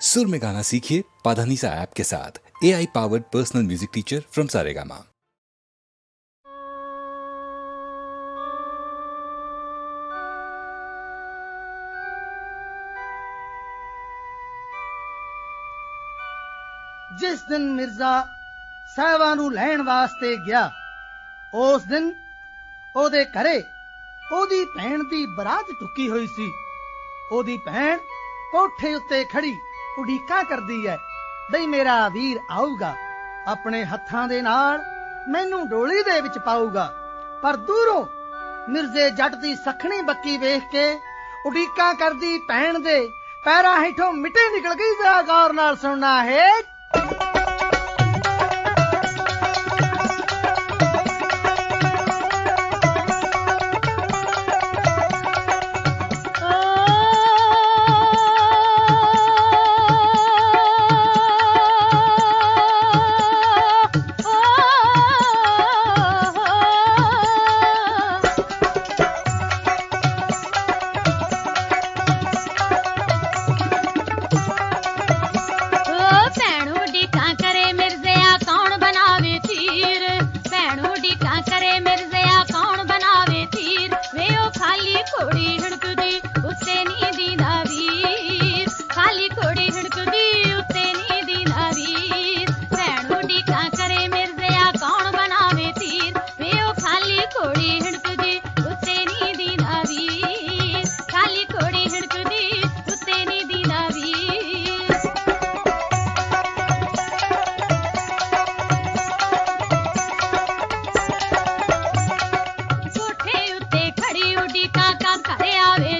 सुर में गाना सीखिए पाधानीसा ऐप के साथ A I powered personal music teacher from Saregama ਜਿਸ ਦਿਨ ਮਿਰਜ਼ਾ ਸਾਹਿਬਾਂ ਨੂੰ ਲੈਣ ਵਾਸਤੇ ਗਿਆ ਉਸ ਦਿਨ ਉਹਦੇ ਘਰੇ ਉਹਦੀ ਭੈਣ ਦੀ ਬਰਾਤ ਟੁੱਕੀ ਹੋਈ ਸੀ ਉਹਦੀ ਭੈਣ ਕੋਠੇ ਉੱਤੇ ਖੜੀ ਉਡੀਕਾਂ ਕਰਦੀ ਹੈ ਬਈ ਮੇਰਾ ਵੀਰ ਆਊਗਾ, ਆਪਣੇ ਹੱਥਾਂ ਦੇ ਨਾਲ ਮੈਨੂੰ ਡੋਲੀ ਦੇ ਵਿੱਚ ਪਾਊਗਾ। ਪਰ ਦੂਰੋਂ ਮਿਰਜ਼ੇ ਜੱਟ ਦੀ ਸਖਣੀ ਬੱਕੀ ਵੇਖ ਕੇ ਉਡੀਕਾਂ ਕਰਦੀ ਭੈਣ ਦੇ ਪੈਰਾਂ ਹੇਠੋਂ ਮਿੱਟੀ ਨਿਕਲ ਗਈ ਜ਼ਰਾ ਗੌਰ ਨਾਲ ਸੁਣਨਾ ਹੈ। கதையாவே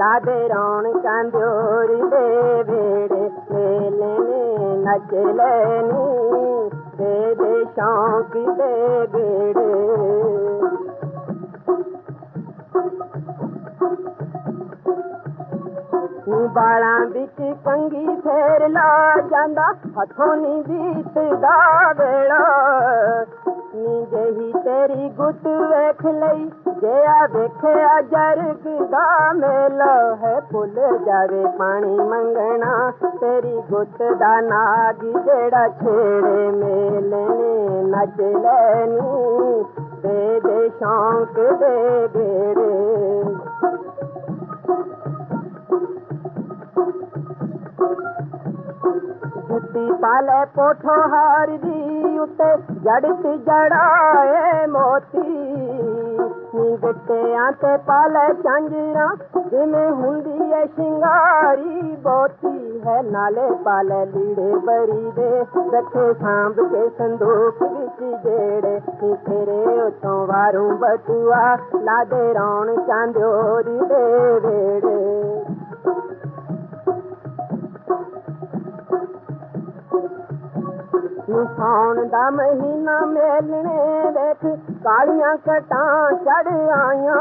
लाडे रौन कंदोर दे भेड़े मेले ने नच लेनी दे दे शौक दे भेड़े बाला बिच कंगी फेर ला जांदा हथों नी बीत दा बेड़ा नी जही तेरी गुत वेख लई ਤੇਰੀ ਗੁੱਤ ਵੇਖ ਵੇਖਿਆ ਜਰਗ ਦਾ ਮੇਲਾ ਹੈ ਭੁੱਲ ਜਾਵੇ ਪਾਣੀ ਮੰਗਣਾ। ਤੇਰੀ ਗੁੱਤ ਦਾ ਨਾਗ ਜਿਹੜਾ ਛੇੜੇ ਮੇਲੇ ਨੇ ਨੱਚ ਲੈਣੀ। ਦੇ ਦੇ ਸ਼ੌਂਕ ਦੇ ਗੇੜੇ। ਜੁੱਤੀ ਪਾਲੇ ਪੋਠੋ ਹਾਰ ਦੀ ਉੱਤੇ ਜੜਤ ਜੜਾਏ ਮੋਤੀ। ंग बोती है पाल लीड़े भरी साम संदोस खिचे फेरे उतो वारूं बटूआ लाॾे रोण चांदोरी वेड़े ਨੀ ਸਾਉਣ ਦਾ ਮਹੀਨਾ ਮੇਲਣੇ ਵੇਖ ਕਾਲੀਆਂ ਕਟਾਂ ਚੜ ਆਈਆਂ।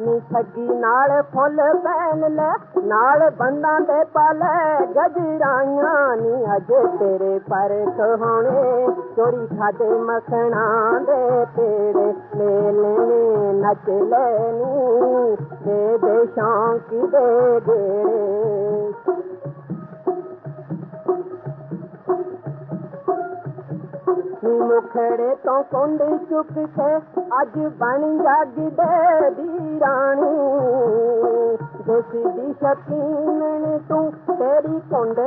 ਨੀ ਠੱਗੀ ਨਾਲ ਫੁੱਲ ਪੈਣ ਲੈ, ਨਾਲ ਬੰਦਾਂ ਦੇ ਪਾਲੇ ਗਜਰਾਈਆਂ। ਨੀ ਅਜੇ ਤੇਰੇ ਪਰ ਕਹਾਣੇ ਚੋਰੀ ਖਾਦੇ ਮਖਣਾ ਦੇ ਪੇੜੇ। ਮੇਲਣੇ ਨੱਚ ਲੈਣੀ ਦੇ ਦੇ ਸ਼ੌਂਕ ਦੇ ਗੇੜੇ। मुखड़े तो कुंड चुप थे अज बन जागदे दीराणी दुसदी शकीन तू तेरी कुंड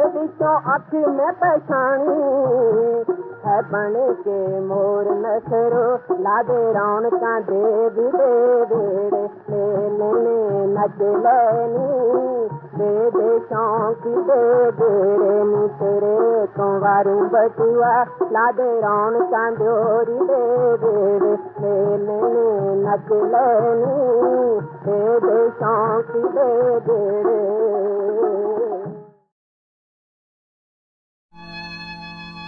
अख में पछाणी مور نه سرو لاڏي روڻڪان ديري نگ لينون شوقيري تيري توهارو بٽوئا لاڏي روڻڪان دوري نگ دي شوقير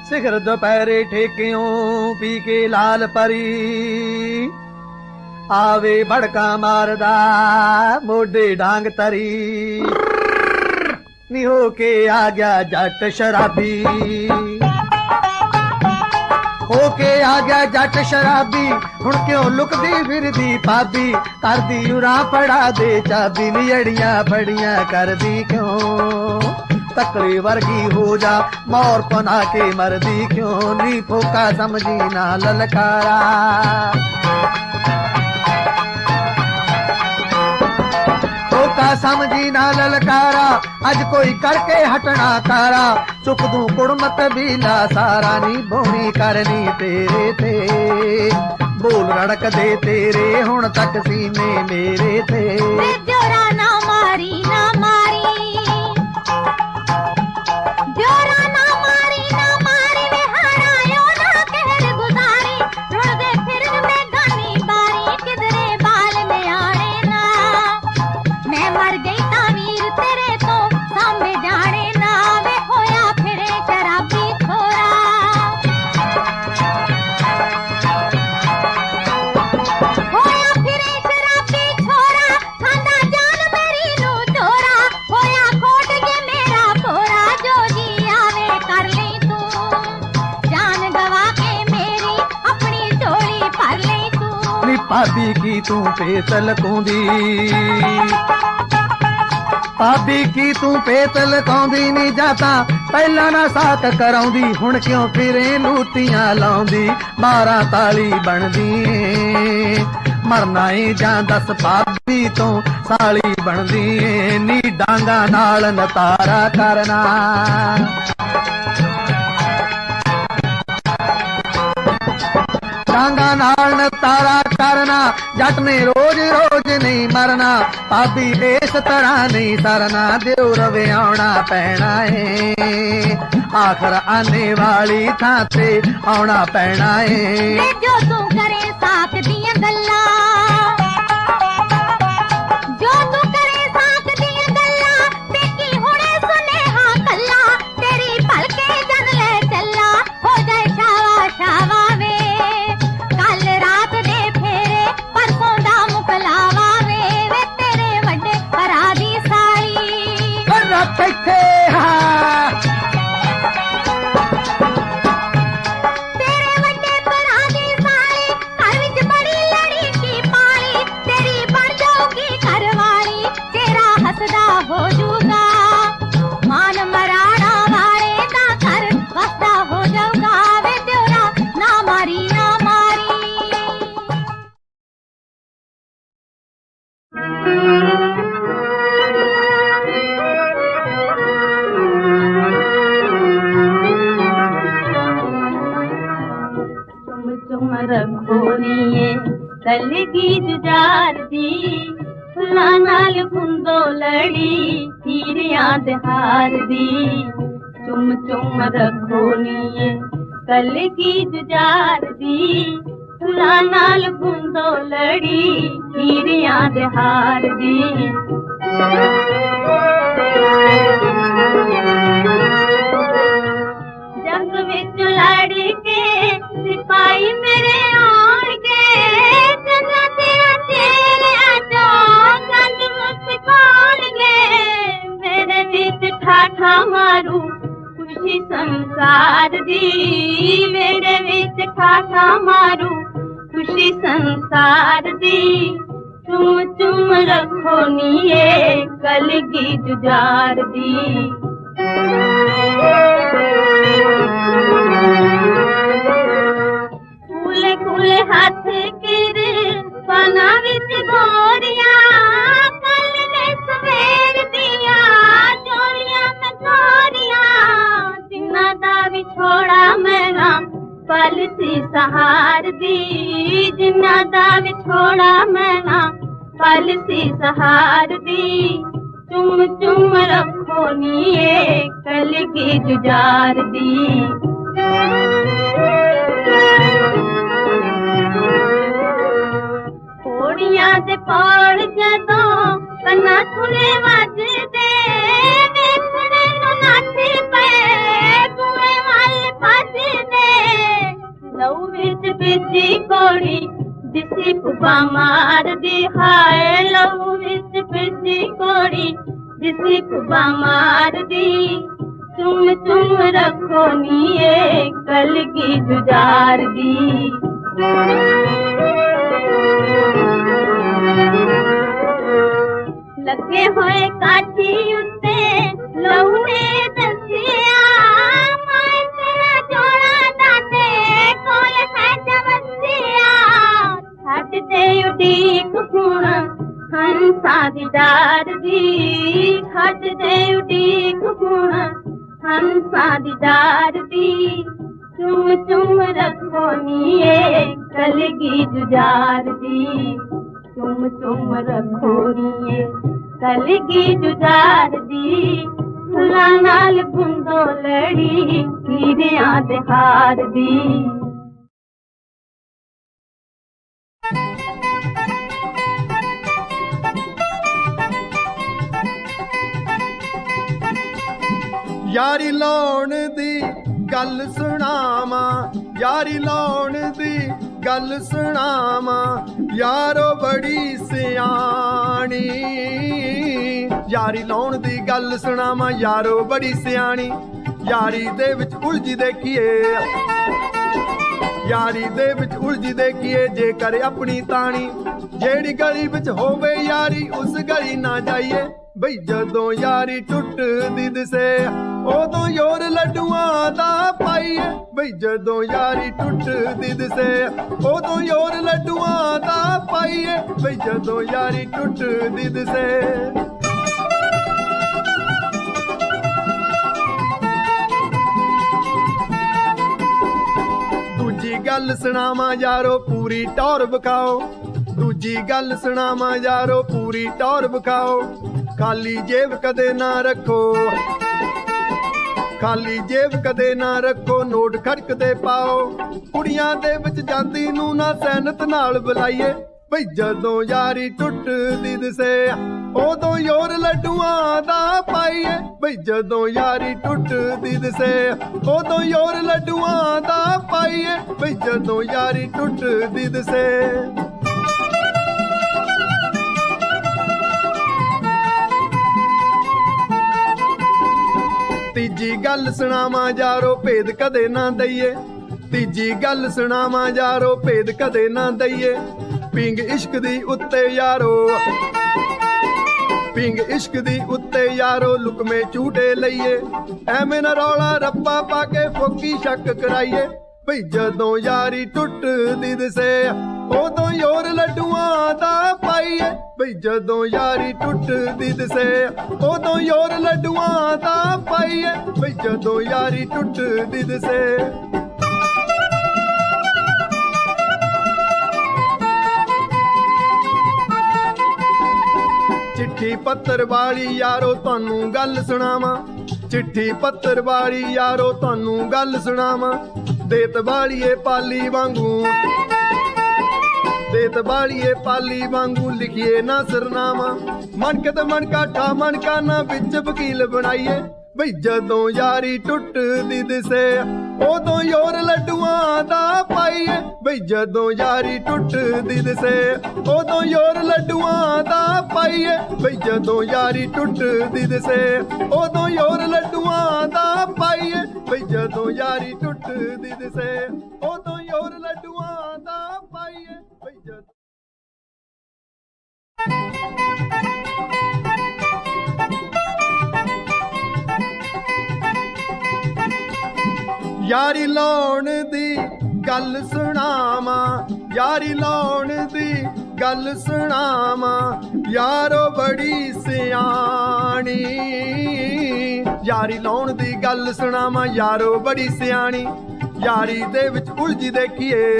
ਸਿਖਰ ਦੁਪਹਿਰੇ ਠੇਕਿਓਂ ਪੀ ਕੇ ਲਾਲ ਪਰੀ। ਆਵੇ ਭੜਕਾ ਮਾਰਦਾ ਮੋਢੇ ਡਾਂਗ ਤਰੀ। ਨੀ ਹੋ ਕੇ ਆ ਗਿਆ ਜੱਟ ਸ਼ਰਾਬੀ। ਹੋ ਕੇ ਆ ਗਿਆ ਜੱਟ ਸ਼ਰਾਬੀ, ਹੁਣ ਕਿਉਂ ਲੁਕਦੀ ਫਿਰਦੀ ਭਾਬੀ? ਕਰਦੀ ਉਰਾ ਫੜਾ ਦੇ ਚਾਬੀ, ਨੀ ਅੜੀਆਂ ਫੜੀਆਂ ਕਰਦੀ ਕਿਉਂ? ਤਕੜੇ ਵਰਗੀ ਹੋ ਜਾ। ਮੌਰ ਪਨਾ ਕੇ ਮਰਦੀ ਕਿਉਂ ਨੀ? ਫੋਕਾ ਸਮਝੀ ਨਾ ਲਲਕਾਰਾ। ਫੋਕਾ ਸਮਝੀ ਨਾ ਲਲਕਾਰਾ। ਅੱਜ ਕੋਈ ਕਰਕੇ ਹਟਣਾ ਕਾਰਾ। ਚੁੱਕ ਦੂੰ ਕੁੜਮਤ ਬੀਲਾ ਸਾਰਾ। ਨੀ ਬੋਣੀ ਕਰਨੀ ਤੇਰੇ ਤੇ। ਬੋਲ ਰੜਕਦੇ ਤੇਰੇ। ਹੁਣ ਤੱਕ ਸੀਨੇ ਮੇਰੇ ਤੇ। ਵੇ ਨਾ ਮਾਰੀ ਨਾ ਨੀ ਭਾਬੀ ਕੀ ਤੂੰ ਪੇਤ ਭਾਬੀ ਕੀ ਤੂੰ ਪੇਤ ਲਕਾਉਂਦੀ ਨਹੀਂ ਜਾਤਾ ਪਹਿਲਾਂ ਨਾ ਸਾਕ ਕਰਾਉਂਦੀ ਹੁਣ ਕਿਉਂ ਫਿਰੇ ਲੂਤੀਆਂ ਲਾਉਂਦੀ ਮਾਰਾ ਤਾਲੀ ਬਣਦੀ ਏ ਮਰਨਾ ਏ ਜਾਂ ਦਸ ਭਾਬੀ ਤੋਂ ਸਾਲੀ ਬਣਦੀ ਏ ਨੀ ਡਾਂਗਾ ਨਾਲ ਨਤਾਰਾ ਕਰਨਾ ਡਾਂਗਾ ਨਾਲ ਨਤਾਰਾ ਕਰਨਾ ਜੱਟ ਨੇ ਰੋਜ਼ ਰੋਜ਼ ਨਹੀਂ ਮਰਨਾ, ਭਾਬੀ ਇਸ ਤਰ੍ਹਾਂ ਨਹੀਂ ਸਰਨਾ ਦਿਉ ਰਵੇ ਆਉਣਾ ਪੈਣਾ ਏ। ਆਖਰ ਆਨੇ ਵਾਲੀ ਥਾਂ ਤੇ ਆਉਣਾ ਪੈਣਾ ਏ। ਜੋ ਤੂੰ ਕਰੇ ਸਾਥ ਦੀਆਂ ਗੱਲਾਂ ਸਾਲੀ چم چم رکو نزاريءَ سل ڪڙي کيريان ڏهاريءَ چم چم رکو نزارول نال ڪلڙي کيريان ڏهار ਜੰਗ ਵਿੱਚ ਲੜ ਕੇ ਸਿਪਾਹੀ ਮੇਰੇ ਆਉਣਗੇ ਜੰਗਾਂ ਤੇ ਤੇਰੇ ਚੋਂ ਜੰਗ ਵਿੱਚ ਕੋਣਗੇ ਮੇਰੇ ਵਿੱਚ ਠਾਠਾ ਮਾਰੂ ਖੁਸ਼ੀ ਸੰਸਾਰ ਦੀ ਮੇਰੇ ਵਿੱਚ ਠਾਠਾ ਮਾਰੂ ਖੁਸ਼ੀ ਸੰਸਾਰ ਦੀ ਚੁੰਮ ਚੁੰਮ ਰੱਖੋ ਨੀਏ ਕਲਗੀ ਜੁਜਾਰ ਦੀ ਕੂਲੇ ਕੂਲੇ ਹੱਥ ਕਿਰ ਪਨਾ ਵਿੱਚ ਗੋਰੀਆਂ ਕੱਲ ਨੇ ਸਵੇਰ ਦੀਆਂ ਜੋਲੀਆਂ ਮੈਂ ਗੋਰੀਆਂ ਜਿੰਨਾ ਦਾ ਵਿਛੋੜਾ ਮੈਨਾ ਪਲ ਸੀ ਸਹਾਰ ਦੀ ਜਿੰਨਾ ਦਾ ਵਿਛੋੜਾ ਮੈਨਾ ਪਲ ਸੀ ਸਹਾਰ ਦੀ ਚੁੰਮ ਚੁੰਮ ਰੱਖੋ ਨੀਏ ਕੋੜੀਆਂ ਦੇ ਪਾੜ ਜਦੋਂ ਕੰਨਾਂ ਸੁਣੇ ਵੱਜਦੇ ਵੇਖਣੇ ਨੂੰ ਨਾਚੀ ਪਏ ਕੁਏ ਵੱਲ ਭੱਜਦੇ ਲਹੂ ਵਿੱਚ ਬੀਜੀ ਕੋੜੀ ਦਿਸੀ ਪੁਪਾ ਮਾਰਦੀ ਹਾਏ ਲਹੂ ਵਿੱਚ ਬੀਜੀ ਕੋੜੀ ਦਿਸੀ ਪੁਪਾ ਮਾਰਦੀ ਚੁੰਮ ਚੁੰਮ ਰੱਖੋ ਨੀਏ ਕਲਗੀ ਜੁਜਾਰ ਦੀ ਲੱਗੇ ਹੋਏ ਕਾਠੀ ਉੱਤੇ ਲਹੂ ਨੇ ਦੱਸਿਆ ਮੈਂ ਤੇਰਾ ਜੋੜਾ ਦਾਤੇ ਕੋਲ ਹੈ ਜਵਸਿਆ ਛੱਡ ਦੇ ਉਡੀਕ ਹੁਣ ਹੰਸਾ ਦੀ ਡਾਰ ਦੀ। ਛੱਡ ਦੇ ਉਡੀਕ ਹੁਣ ਹੰਸਾ ਦੀਦਾਰ ਦੀ। ਚੁੰਮ ਚੁੰਮ ਰੱਖੋ ਨੀਏ ਕਲਗੀ ਜੁਜਾਰ ਦੀ ਚੁੰਮ ਚੁੰਮ ਰੱਖੋ ਨੀਏ ਕਲਗੀ ਜੁਜਾਰ ਦੀ ਫੁੱਲਾਂ ਨਾਲ ਗੁੰਦੋ ਲੜੀ ਹੀਰਿਆਂ ਦੇ ਹਾਰ ਦੀ ਯਾਰੀ ਲਾਉਣ ਦੀ ਗੱਲ ਸੁਣਾਵਾਂ, ਯਾਰੀ ਲਾਉਣ ਦੀ ਗੱਲ ਸੁਣਾਵਾਂ, ਯਾਰੋ ਬੜੀ ਸਿਆਣੀ। ਯਾਰੀ ਲਾਉਣ ਦੀ ਗੱਲ ਸੁਣਾਵਾਂ, ਯਾਰੋ ਬੜੀ ਸਿਆਣੀ। ਯਾਰੀ ਦੇ ਵਿੱਚ ਉਲਝੀ ਦੇਖੀਏ। ਯਾਰੀ ਦੇ ਵਿੱਚ ਉਲਝੀ ਦੇਖੀਏ ਜੇ ਕਰੇ ਆਪਣੀ ਤਾਣੀ ਜਿਹੜੀ ਗਲੀ ਵਿੱਚ ਹੋਵੇ, ਯਾਰੀ ਉਸ ਗਲੀ ਨਾ ਜਾਈਏ। ਬਈ ਜਦੋਂ ਯਾਰੀ ਟੁੱਟਦੀ ਦਿਸੇ ਉਦੋਂ ਯੋਰ ਲੱਡੂਆਂ ਦਾ ਪਾਈਏ। ਬਈ ਜਦੋਂ ਯਾਰੀ ਟੁੱਟਦੀ ਦਿਸੇ, ਉਦੋਂ ਯੋਰ ਲੱਡੂਆਂ ਦਾ ਪਾਈਏ। ਬਈ ਜਦੋਂ ਯਾਰੀ ਟੁੱਟਦੀ ਦਿਸੇ। ਦੂਜੀ ਗੱਲ ਸੁਣਾਵਾਂ ਯਾਰੋ, ਪੂਰੀ ਟੌਰ ਵਿਖਾਓ। ਦੂਜੀ ਗੱਲ ਸੁਣਾਵਾਂ ਯਾਰੋ, ਪੂਰੀ ਟੌਰ ਵਿਖਾਓ। ਖਾਲੀ ਜੇਬ ਕਦੇ ਨਾ ਰੱਖੋ। ਖਾਲੀ ਜੇਬ ਕਦੇ ਨਾ ਰੱਖੋ, ਨੋਟ ਖੜਕਦੇ ਪਾਓ। ਕੁੜੀਆਂ ਦੇ ਵਿੱਚ ਜਾਂਦੀ ਨੂੰ ਨਾ ਸੈਨਤ ਨਾਲ ਬੁਲਾਈਏ। ਬਈ ਜਦੋਂ ਯਾਰੀ ਟੁੱਟਦੀ ਦਿਸੇ, ਉਦੋਂ ਯੋਰ ਲੱਡੂਆਂ ਦਾ ਪਾਈਏ। ਬਈ ਜਦੋਂ ਯਾਰੀ ਟੁੱਟਦੀ ਦਿਸੇ, ਉਦੋਂ ਯੋਰ ਲੱਡੂਆਂ ਦਾ ਪਾਈਏ। ਬਈ ਜਦੋਂ ਯਾਰੀ ਟੁੱਟਦੀ ਦਿਸੇ। ਤੀਜੀ ਗੱਲ ਸੁਣਾਵਾਂ ਯਾਰੋ, ਭੇਦ ਕਦੇ ਨਾ ਦਈਏ। ਤੀਜੀ ਗੱਲ ਸੁਣਾਵਾਂ ਯਾਰੋ, ਭੇਦ ਕਦੇ ਨਾ ਦਈਏ। ਪਿੰਗ ਇਸ਼ਕ ਦੀ ਉੱਤੇ ਯਾਰੋ। ਪਿੰਗ ਇਸ਼ਕ ਦੀ ਉੱਤੇ ਯਾਰੋ ਲੁਕਮੇ ਝੂਟੇ ਲਈਏ। ਐਵੇਂ ਨਾ ਰੌਲਾ ਰੱਪਾ ਪਾ ਕੇ ਫੋਕੀ ਸ਼ੱਕ ਕਰਾਈਏ। ਬਈ ਜਦੋਂ ਯਾਰੀ ਟੁੱਟਦੀ ਦਿਸੇ ਉਦੋਂ ਯੋਰ ਲੱਡੂਆਂ ਦਾ ਪਾਈਏ। ਬਈ ਜਦੋਂ ਯਾਰੀ ਟੁੱਟਦੀ ਦਸੇ, ਉਦੋਂ ਯੋਰ ਲੱਡੂਆਂ ਦਾ ਪਾਈਏ। ਬਈ ਜਦੋਂ ਯਾਰੀ ਟੁੱਟਦੀ ਦਿਸੇ। ਚਿੱਠੀ ਪੱਤਰ ਵਾਲੀ ਯਾਰੋ ਤੁਹਾਨੂੰ ਗੱਲ ਸੁਣਾਵਾਂ। ਚਿੱਠੀ ਪੱਤਰ ਵਾਲੀ ਯਾਰੋ ਤੁਹਾਨੂੰ ਗੱਲ ਸੁਣਾਵਾਂ। ਦੇਤ ਵਾਲੀਏ ਪਾਲੀ ਵਾਂਗੂ ਦੇਤ ਵਾਲੀਏ ਪਾਲੀ ਵਾਂਗੂ ਲਿਖੀਏ ਨਾ ਸਰਨਾਮਾ ਮਨ ਤੇ ਮਨ ਕਾਠਾ ਵਿੱਚ ਵਕੀਲ ਬਣਾਈਏ। ਬਈ ਜਦੋਂ ਯਾਰੀ ਟੁੱਟਦੀ ਦਿਸੇ, ਉਦੋਂ ਯੋਰ ਲੱਡੂਆਂ ਦਾ ਪਾਈਏ। ਬਈ ਜਦੋਂ ਯਾਰੀ ਟੁੱਟਦੀ ਦਿਸੇ, ਉਦੋਂ ਯੋਰ ਲੱਡੂਆਂ ਦਾ ਪਾਈਏ। ਬਈ ਜਦੋਂ ਯਾਰੀ ਟੁੱਟਦੀ ਦਿਸੇ, ਉਦੋਂ ਯੋਰ ਲੱਡੂਆਂ ਦਾ ਪਾਈਏ। ਬਈ ਜਦੋਂ ਯਾਰੀ ਟੁੱਟਦੀ ਦਿਸੇ, ਉਦੋਂ ਯੋਰ ਲੱਡੂਆਂ ਦਾ ਯਾਰੀ ਲਾਉਣ ਦੀ ਗੱਲ ਸੁਣਾਵਾਂ, ਯਾਰੀ ਲਾਉਣ ਦੀ ਗੱਲ ਸੁਣਾਵਾਂ, ਯਾਰੋ ਬੜੀ ਸਿਆਣੀ। ਯਾਰੀ ਲਾਉਣ ਦੀ ਗੱਲ ਸੁਣਾਵਾਂ, ਯਾਰੋ ਬੜੀ ਸਿਆਣੀ। ਯਾਰੀ ਦੇ ਵਿੱਚ ਉਲਝੀ ਦੇਖੀਏ।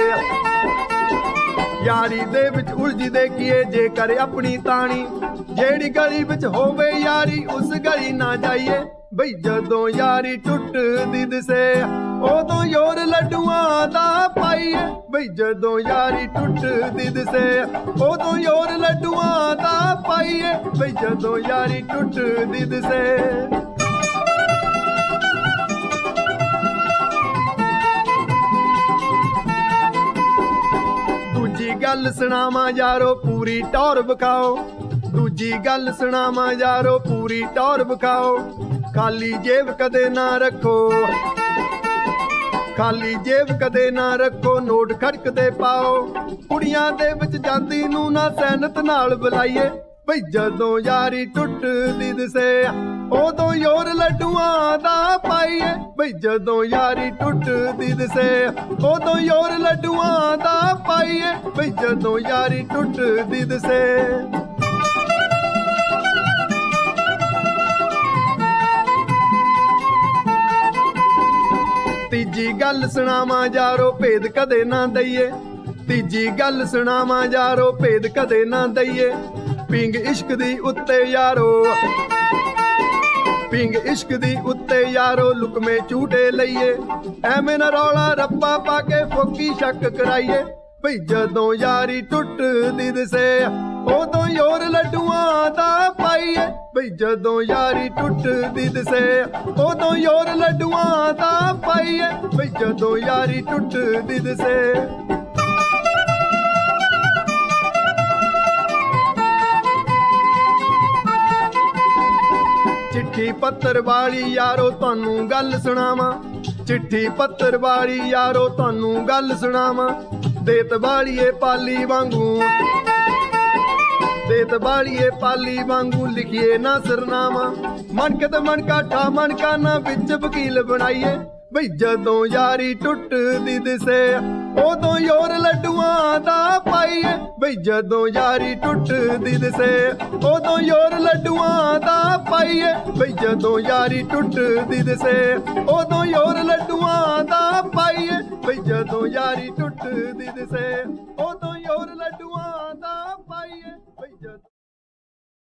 ਯਾਰੀ ਦੇ ਵਿੱਚ ਉਲਝੀ ਦੇਖੀਏ ਜੇ ਕਰ ਆਪਣੀ ਤਾਣੀ। ਜਿਹੜੀ ਗਲੀ ਵਿੱਚ ਹੋਵੇ ਯਾਰੀ, ਉਸ ਗਲੀ ਨਾ ਜਾਈਏ। ਬਈ ਜਦੋਂ ਯਾਰੀ ਟੁੱਟਦੀ ਦਿਸੇ, ਉਦੋਂ ਯੋਰ ਲੱਡੂਆਂ ਦਾ ਪਾਈਏ। ਬਈ ਜਦੋਂ ਯਾਰੀ ਟੁੱਟਦੀ ਦਿਸੇ, ਉਦੋਂ ਯੋਰ ਲੱਡੂਆਂ ਦਾ ਪਾਈਏ। ਬਈ ਜਦੋਂ ਯਾਰੀ ਟੁੱਟਦੀ ਦਿਸੇ। ਗੱਲ ਸੁਣਾਵਾਂ ਯਾਰੋ, ਪੂਰੀ ਟੌਰ ਵਿਖਾਓ। ਦੂਜੀ ਗੱਲ ਸੁਣਾਵਾਂ ਯਾਰੋ, ਪੂਰੀ ਟੌਰ ਵਿਖਾਓ। ਖਾਲੀ ਜੇਬ ਕਦੇ ਨਾ ਰੱਖੋ। ਖਾਲੀ ਜੇਬ ਕਦੇ ਨਾ ਰੱਖੋ, ਨੋਟ ਖੜਕਦੇ ਪਾਓ। ਕੁੜੀਆਂ ਦੇ ਵਿੱਚ ਜਾਂਦੀ ਨੂੰ ਨਾ ਸੈਨਤ ਨਾਲ ਬੁਲਾਈਏ। ਬਈ ਜਦੋਂ ਯਾਰੀ ਟੁੱਟਦੀ ਦਿਸੇ ਉਦੋਂ ਯੋਰ ਲੱਡੂਆਂ ਦਾ ਪਾਈਏ। ਬਈ ਜਦੋਂ ਯਾਰੀ ਟੁੱਟਦੀ ਦਿਸੇ, ਉਦੋਂ ਯੋਰ ਲੱਡੂਆਂ ਦਾ ਪਾਈਏ। ਬਈ ਜਦੋਂ ਯਾਰੀ ਟੁੱਟਦੀ ਦਿਸੇ। ਤੀਜੀ ਗੱਲ ਸੁਣਾਵਾਂ ਯਾਰੋ, ਭੇਦ ਕਦੇ ਨਾ ਦਈਏ। ਤੀਜੀ ਗੱਲ ਸੁਣਾਵਾਂ ਯਾਰੋ, ਭੇਦ ਕਦੇ ਨਾ ਦਈਏ। ਪਿੰਗ ਇਸ਼ਕ ਦੀ ਉੱਤੇ ਯਾਰੋ। ਪਿੰਗ ਇਸ਼ਕ ਦੀ ਉੱਤੇ ਯਾਰੋ ਲੁਕਮੇ ਝੂਟੇ ਲਈਏ। ਐਵੇਂ ਨਾ ਰੌਲਾ ਰੱਪਾ ਪਾ ਕੇ ਫੋਕੀ ਸ਼ੱਕ ਕਰਾਈਏ। ਬਈ ਜਦੋਂ ਯਾਰੀ ਟੁੱਟਦੀ ਦਿਸੇ, ਉਦੋਂ ਯੋਰ ਲੱਡੂਆਂ ਦਾ ਪਾਈਏ। ਬਈ ਜਦੋਂ ਯਾਰੀ ਟੁੱਟਦੀ ਦਿਸੇ, ਉਦੋਂ ਯੋਰ ਲੱਡੂਆਂ ਦਾ ਪਾਈਏ। ਬਈ ਜਦੋਂ ਯਾਰੀ ਟੁੱਟਦੀ ਦਿਸੇ। ਚਿੱਠੀ ਪੱਤਰ ਵਾਲੀ ਯਾਰੋ ਤੁਹਾਨੂੰ ਗੱਲ ਸੁਣਾਵਾਂ। ਚਿੱਠੀ ਪੱਤਰ ਵਾਲੀ ਯਾਰੋ ਤੁਹਾਨੂੰ ਗੱਲ ਸੁਣਾਵਾਂ। ਦੇਤ ਵਾਲੀਏ ਪਾਲੀ ਵਾਂਗੂ। ਦੇਤ ਵਾਲੀਏ ਪਾਲੀ ਵਾਂਗੂ ਲਿਖੀਏ ਨਾ ਸਰਨਾਮਾ ਮਣਕ ਤੇ ਮਣਕਾ ਠਾ ਮਨ ਕਾਨਾ ਵਿੱਚ ਵਕੀਲ ਬਣਾਈਏ। ਬਈ ਜਦੋਂ ਯਾਰੀ ਟੁੱਟਦੀ ਦਿਸੇ ਉਦੋਂ ਯੋਰ ਲੱਡੂਆਂ ਦਾ ਪਾਈਏ ਬਈ ਜਦੋਂ ਯਾਰੀ ਟੁੱਟਦੀ ਦਿਸੇ, ਉਦੋਂ ਯੋਰ ਲੱਡੂਆਂ ਦਾ ਪਾਈਏ ਬਈ ਜਦੋਂ ਯਾਰੀ ਟੁੱਟਦੀ ਦਿਸੇ, ਉਦੋਂ ਯੋਰ ਲੱਡੂਆਂ ਦਾ ਪਾਈਏ ਬਈ ਜਦੋਂ ਯਾਰੀ ਟੁੱਟਦੀ ਦਿਸੇ, ਉਦੋਂ ਯੋਰ ਲੱਡੂਆਂ ਦਾ ਪਾਈਏ ਬਈ ਜਦੋਂ